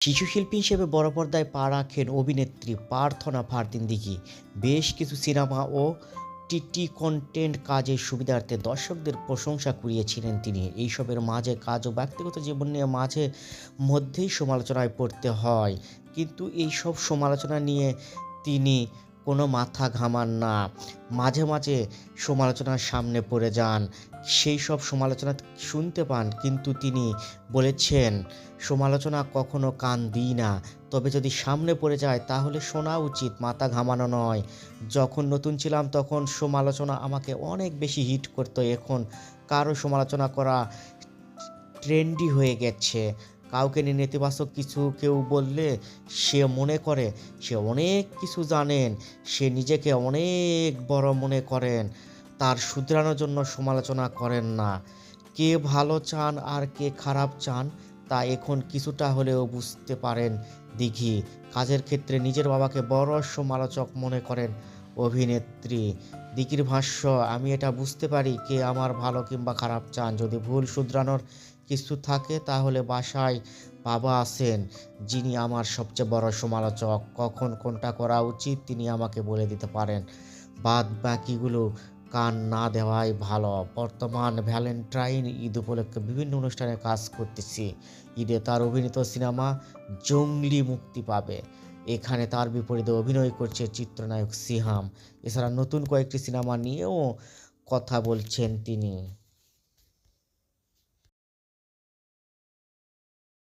শিশু শিল্পী হিসেবে বড় পর্দায় পা রাখেন অভিনেত্রী প্রার্থনা ফারদিন দিঘি। বেশ কিছু সিনেমা ও টিটি কন্টেন্ট কাজের সুবিধার্থে দর্শকদের প্রশংসা কুড়িয়েছিলেন তিনি। এইসবের মাঝে কাজ ও ব্যক্তিগত জীবন নিয়ে মাঝে মধ্যেই সমালোচনায় পড়তে হয়। কিন্তু এইসব সমালোচনা নিয়ে তিনি কোনো মাথা ঘামান না। মাঝে মাঝে সমালোচনার সামনে পড়ে যান। সেই সব সমালোচনা শুনতে পান, কিন্তু তিনি বলেছেন, সমালোচনা কখনো কান দিই না। তবে যদি সামনে পড়ে যায়, তাহলে শোনা উচিত, মাথা ঘামানো নয়। যখন নতুন ছিলাম, তখন সমালোচনা আমাকে অনেক বেশি হিট করতো। এখন কারও সমালোচনা করা ট্রেন্ডি হয়ে গেছে। কাউকে নিয়ে নেতিবাচক কিছু কেউ বললে সে মনে করে, সে অনেক কিছু জানেন, সে নিজেকে অনেক বড় মনে করেন, তার শুধরানোর জন্য সমালোচনা করেন না। কে ভালো চান আর কে খারাপ চান, তা এখন কিছুটা হলেও বুঝতে পারেন। দিঘি, কাজের ক্ষেত্রে নিজের বাবাকে বড় সমালোচক মনে করেন অভিনেত্রী। দিঘির ভাষ্য, আমি এটা বুঝতে পারি কে আমার ভালো কিংবা খারাপ চান। যদি ভুল শুধরানোর কিছু থাকে তাহলে বাসায় বাবা আছেন, যিনি আমার সবচেয়ে বড় সমালোচক। কখন কোনটা করা উচিত তিনি আমাকে বলে দিতে পারেন। বাদ বাকিগুলো কান না দেওয়াই ভালো। বর্তমান ভ্যালেন্টাইন ঈদ উপলক্ষে বিভিন্ন অনুষ্ঠানে কাজ করতেছি। ঈদে তার অভিনীত সিনেমা জঙ্গলি মুক্তি পাবে। এখানে তার বিপরীতে অভিনয় করছে চিত্রনায়ক সিহাম। এছাড়া নতুন কয়েকটি সিনেমা নিয়েও কথা বলছেন তিনি।